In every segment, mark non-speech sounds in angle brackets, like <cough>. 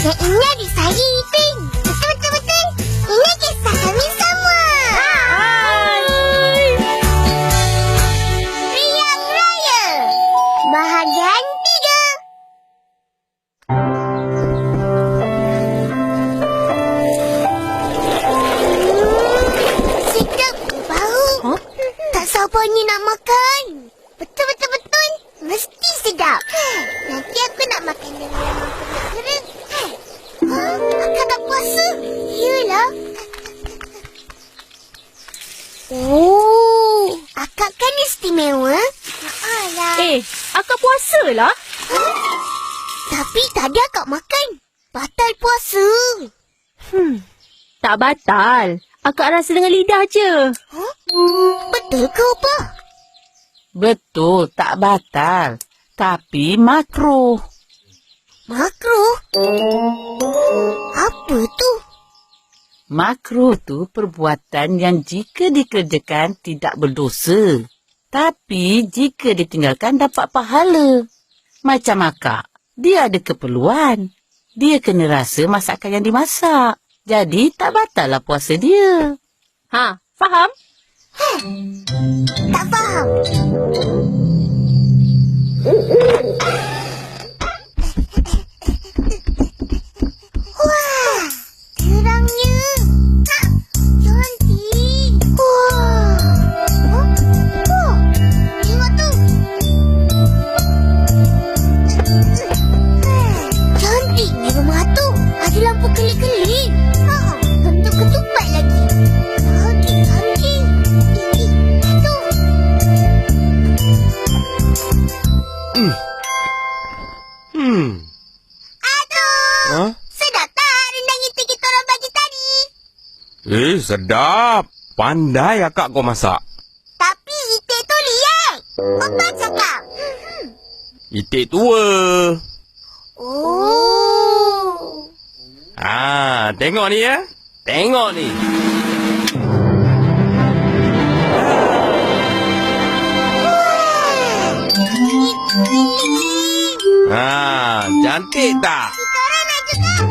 Yang ingat saya, Ipin. Betul-betul-betul. Ini kisah kami semua. Hai. Riang Raya. Bahagian tiga. Sedap bau. Huh? Tak sabarnya nak makan. Betul-betul-betul. Mesti sedap. Nanti aku nak makan dengan perut kering. Akak tak puasa? Yelah. Oh, akak kan istimewa. Alah. Eh, akak puasa lah. Tapi tadi akak makan. Batal puasa. Hmm. Tak batal. Akak rasa dengan lidah je. Huh? Betul ke apa? Betul, tak batal. Tapi makruh. Makro? Apa tu? Makruh tu perbuatan yang jika dikerjakan tidak berdosa. Tapi jika ditinggalkan dapat pahala. Macam akak, dia ada keperluan. Dia kena rasa masakan yang dimasak. Jadi tak batal lah puasa dia. Ha, faham? Tak faham. Terangnya. Ha, cantik. Wah. Oh, Eh, sedap. Pandai akak kau masak. Tapi itik tu liat. Apa cakap? Itik tua. Oh. Ah, tengok ni ya. Tengok ni. Ah, cantik tak? Sekarang nak cakap.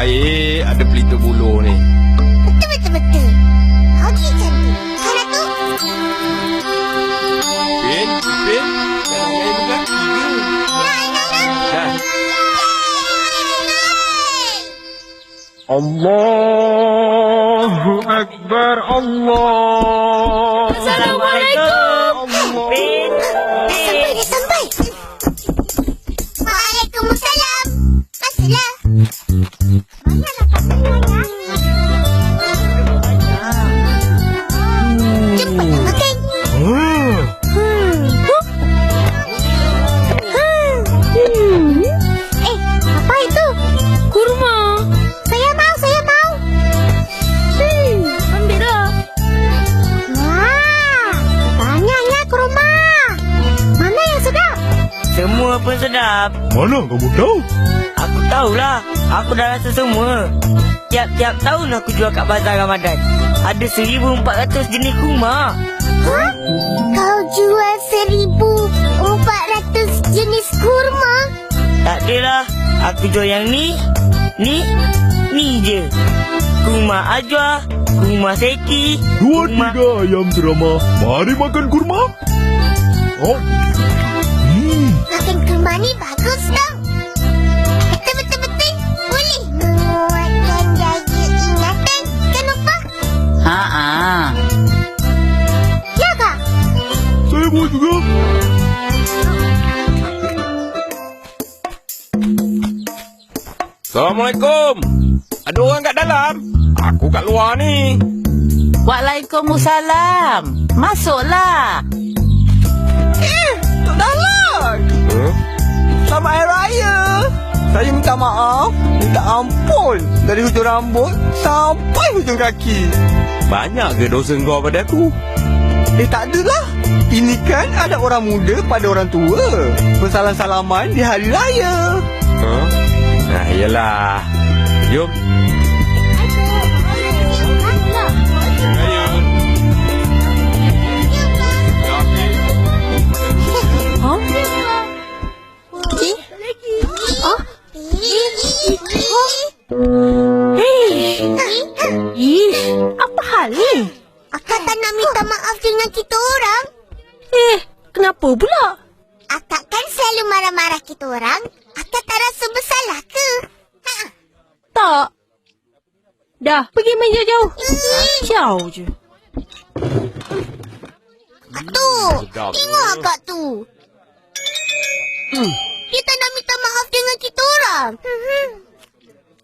Sebaik ada pelita buluh ni. Betul, betul, betul. Lagi cantik. Sana tu. Pin, Pin. Jangan main bukan? Tiga. Nak, nak, nak. Dah. Allahu Akbar Allah. Mana kamu tahu? Aku tahulah. Aku dah rasa semua. Tiap-tiap tahun aku jual kat bazar Ramadan. Ada 1,400 jenis kurma. Hah? Kau jual seribu empat ratus jenis kurma? Tak adalah. Aku jual yang ni, ni, ni je. Kurma ajwa, kurma seki, Dua kurma... tiga ayam ceramah. Mari makan kurma. Oh. Ni bagus tau. Betul-betul-betul boleh menguatkan daya ingatan. Kan lupa? Ha-ha. Ya kak? Saya mau juga. Assalamualaikum. Ada orang kat dalam? Aku kat luar ni. Waalaikumsalam. Masuklah. Saya minta maaf, minta ampun dari hujung rambut sampai hujung kaki. Banyak ke dosa kau pada aku? Eh tak adalah. Ini kan ada orang muda pada orang tua. Bersalam-salaman di hari raya. Ha? Nah, iyalah. Jom. Hei, ish, apa hal ni? Akak tak nak minta maaf dengan kita orang. Eh, kenapa pula? Akak kan selalu marah-marah kita orang. Akak tak rasa bersalah ke? Ha? Tak. Dah, pergi main jauh-jauh. Jauh je. Tu, Sedap. tengok akak tu. Dia tak nak minta maaf dengan kita orang. Hmm.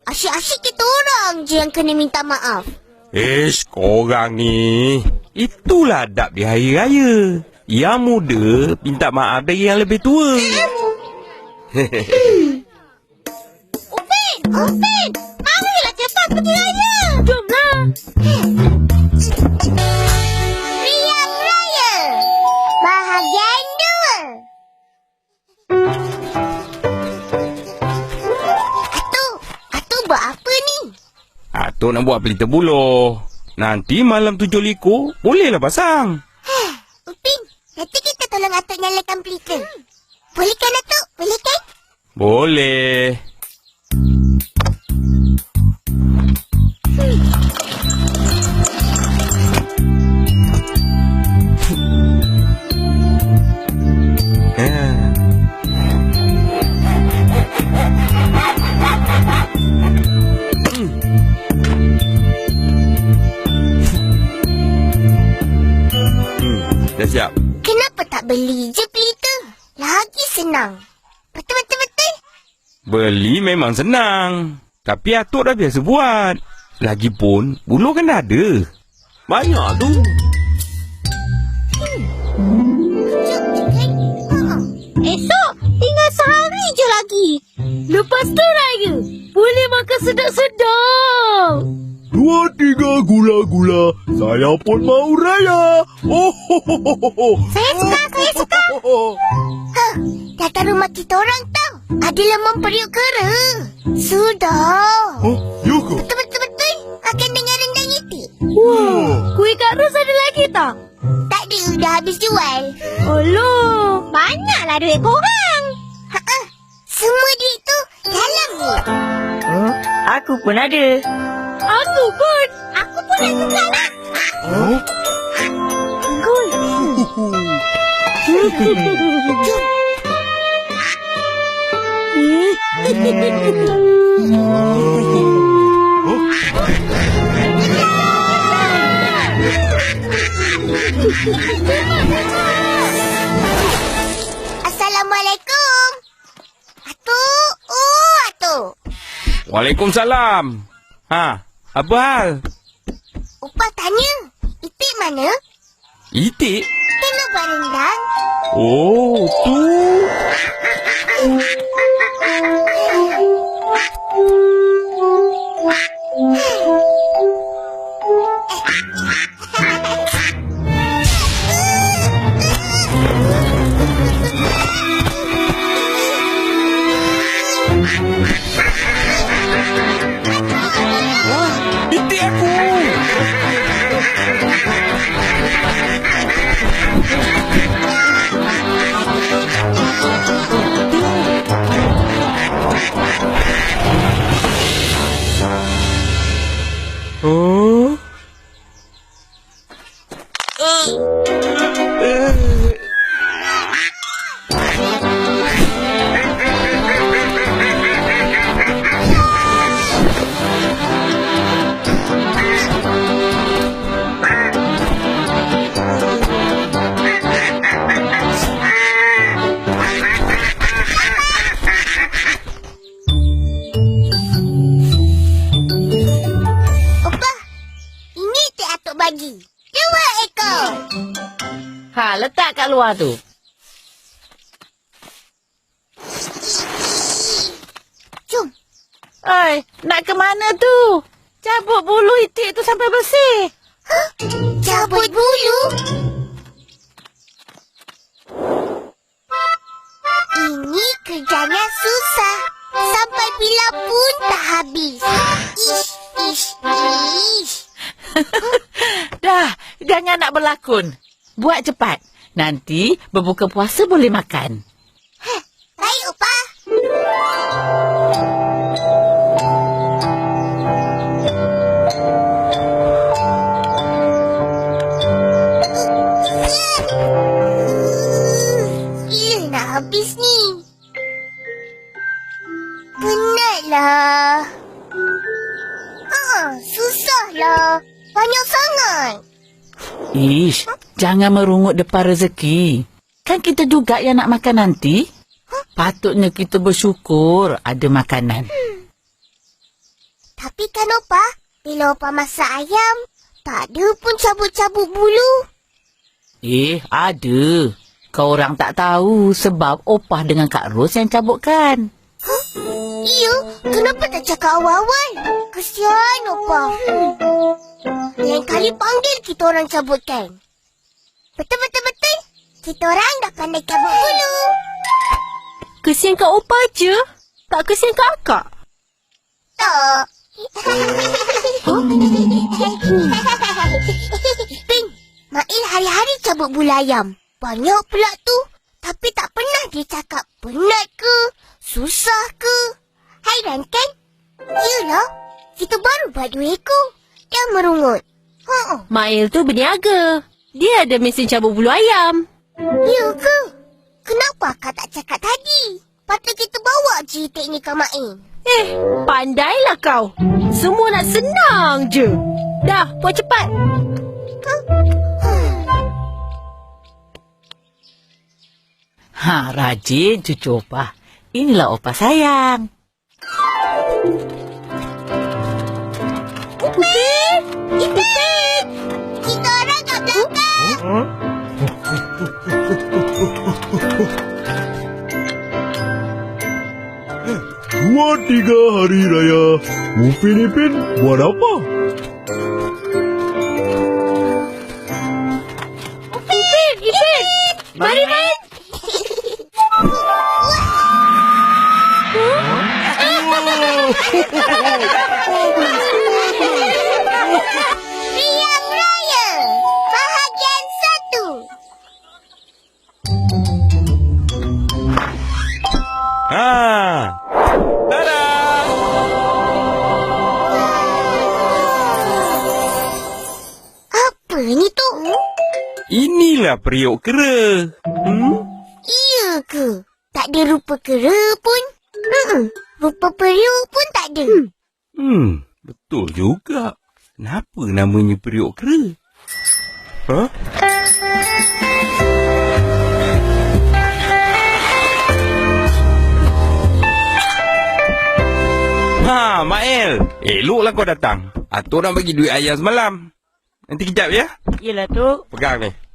Asyik-asyik kita orang je yang kena minta maaf. Ish, korang ni. Itulah adab di hari raya. Yang muda minta maaf dari yang lebih tua. Upin! Upin! Marilah cepat pergi raya! Jomlah. Atuk nak buat pelita buluh. Nanti malam tujuh likur, bolehlah pasang. Upin, nanti kita tolong Atuk nyalakan pelita. Boleh kan Atuk? Boleh kan? Boleh. Senang. Betul-betul-betul. Beli memang senang. Tapi atuk dah biasa buat. Lagipun, buluh kan dah ada. Banyak tu. Esok, tinggal sehari je lagi. Lepas tu raya. Boleh makan sedap-sedap. Saya pun mau raya. Oh, ho, ho, ho. Saya suka, saya suka. Ho, ho, ho. Huh, datang rumah kita orang tau. Ada lemon periuk kera. Sudah. Oh, ya ke? Betul-betul-betul. Akan dengan rendang itik. Wah, kuih kak Ros ada lagi tak? Tak ada, dah habis jual. Alah, banyaklah duit korang. Ha-ha. Semua duit tu dalam ni. Oh, aku pun ada. Aku pun. Aku pun nak Assalamualaikum. Atuk. Oh, Atuk. Waalaikumsalam. Ha, apa hal? Itik? Tengok buat rendang. Oh, tu. Oh. bagi. Dua ekor. Ha, letak kat luar tu. Jom. Oi, nak ke mana tu? Cabut bulu itik tu sampai bersih. Huh? Cabut bulu? Ini kerjanya susah. Sampai bila pun tak habis. Ish, ish, ish. <laughs> Dah, jangan nak berlakon. Buat cepat. Nanti berbuka puasa boleh makan. Jangan merungut depan rezeki. Kan kita juga yang nak makan nanti. Patutnya kita bersyukur ada makanan. Tapi kan Opa, bila Opa masak ayam, tak ada pun cabut-cabut bulu. Eh, ada. Kau orang tak tahu sebab opah dengan Kak Ros yang cabutkan. Iya, kenapa tak cakap awal-awal? Kesian Opa. Hmm. Lain kali panggil kita orang cabutkan. Betul-betul-betul. Kita orang dah pandai cabut bulu. Kesian kat opa je. Tak kesian kat akak. Tak. <laughs> Ping, Mail hari-hari cabut bulu ayam. Banyak pula tu. Tapi tak pernah dia cakap penat ke, susah ke. Hairan kan? Yelah, kita baru buat dua ekor. Dia merungut. Ha, Mail tu berniaga. Dia ada mesin cabut bulu ayam. ya ke? Kenapa akak tak cakap tadi? Patut kita bawa je teknik Mail. Eh, pandailah kau. Semua nak senang je. Dah, buat cepat. Ha, rajin cucu opah. Inilah opah sayang. Tiga hari raya. Upin Ipin buat apa? Ipin, Ipin. Mari main. Riang Raya. Bahagian satu. Ha. Inilah periuk kera. Hmm? Iya ke? Tak ada rupa kera pun. Hmm. Rupa periuk pun tak ada. Hmm, betul juga. Kenapa namanya periuk kera? Ha? Ha, Mael. Eloklah kau datang. Atuk nak bagi duit ayam semalam. Nanti kejap ya. Yelah tu. Pegang ni.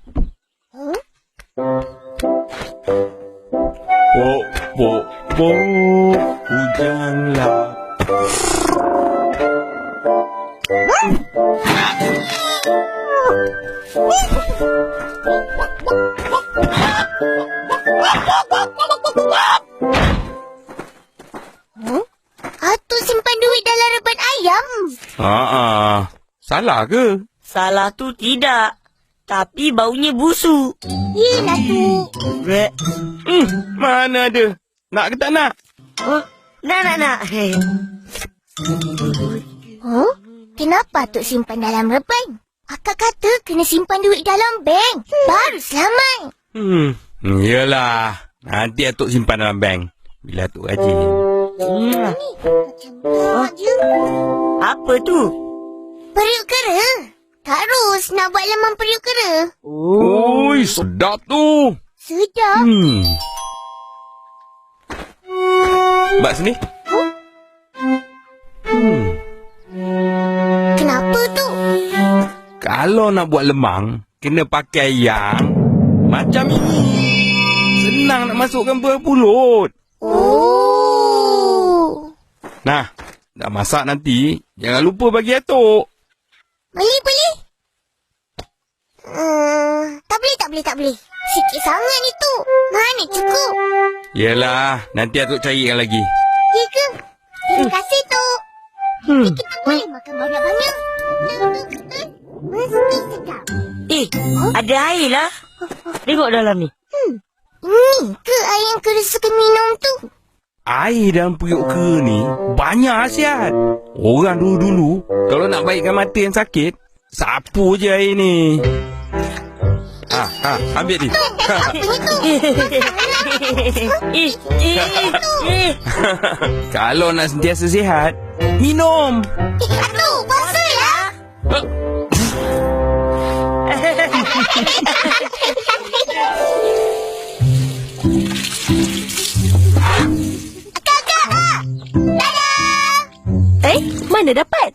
Pok, pok, pok. Hujanlah. Atuk simpan duit dalam reban ayam. Ha ah. Salah ke? Salah tu tidak. Tapi baunya busuk. Yelah tu. Brek. Hmm, mana ada? Nak ke tak nak? Oh, nak nak nak. Hei. Huh? Kenapa Atuk simpan dalam reban? Akak kata kena simpan duit dalam bank. Baru selamat. Hmm, yelah. Nanti Atuk simpan dalam bank. Bila Atuk gaji. Hmm. Je. Apa tu? Periuk kera. Kak Ros nak buat laman periuk kera. Oh. Oi, sedap tu. Sedap. Hmm. Mbak sini. Hmm. Kenapa tu? Kalau nak buat lemang, kena pakai yang macam ini. Senang nak masukkan berpulut. Oh. Nah, dah masak nanti, jangan lupa bagi Atuk. Boleh, boleh. Hmm, tak boleh, tak boleh, tak boleh. Sikit sangat ni tu. Mana cukup? Yelah, nanti Atuk carikan lagi. Ya ke? Terima kasih tu. Jadi kita boleh makan banyak-banyak. Mesti sedap. Eh, ada air lah. Tengok dalam ni. Ni ke air yang kau suka minum tu? Air dalam periuk ke ni banyak khasiat. Orang dulu-dulu kalau nak baikkan mata yang sakit, sapu je air ni. Ha, ha, ambil ni. <laughs> Kalau nak sentiasa sihat, minum. Aduh, pasal lah. Akak-akak! Dadah! Eh, mana dapat?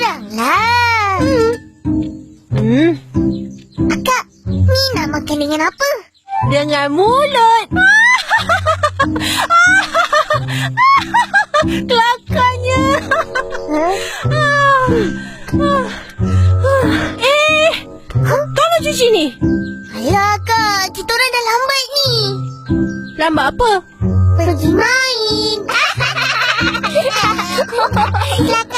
Tengok orang lah. Hmm, Akak, ni nak makan dengan apa? dengan mulut. <laughs> Kelakarnya. eh, kamu cuci ni. Alah kak, kita orang dah lambat ni. Lambat apa? Pergi main. <laughs> Kita.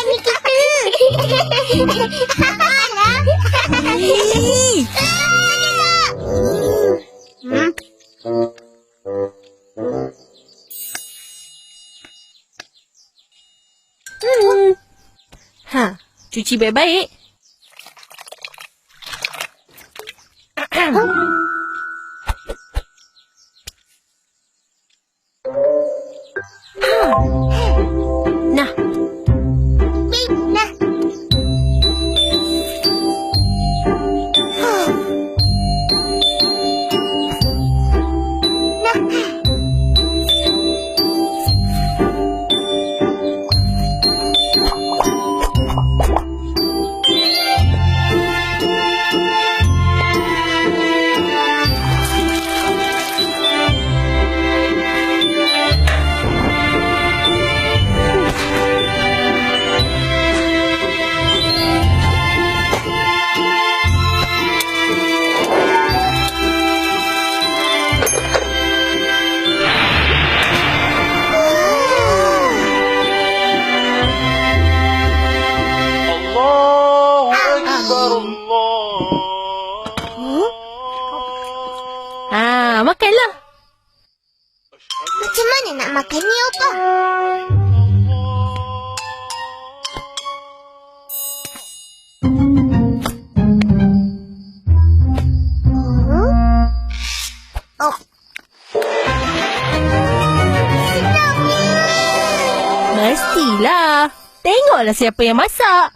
Ha, cuci baik-baik. Makanlah. Macam mana nak makan ni, Opa? Oh. Ni. Mestilah. Tengoklah siapa yang masak.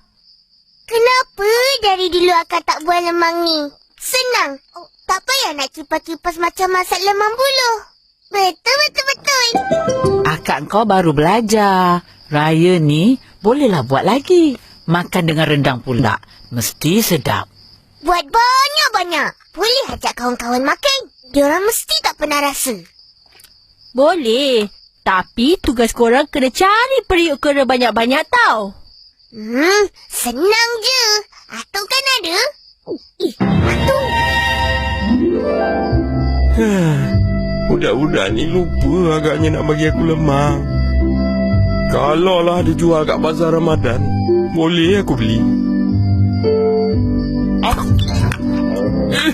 Kenapa dari dulu akak tak buat lemang ni? Senang. Oh, tak payah nak kipas-kipas macam masak lemang buluh. Betul, betul, betul. Akak kau baru belajar. Raya ni bolehlah buat lagi. Makan dengan rendang pula. Mesti sedap. Buat banyak-banyak. Boleh ajak kawan-kawan makan. Diorang mesti tak pernah rasa. Boleh. Tapi tugas korang kena cari periuk kera banyak-banyak tau. Hmm, senang je. Atuk kan ada? Eh, Atuk. <sighs> Budak-budak ni lupa agaknya nak bagi aku lemang. Kalau lah dia jual kat bazar Ramadan, boleh aku beli. Ah. Eh,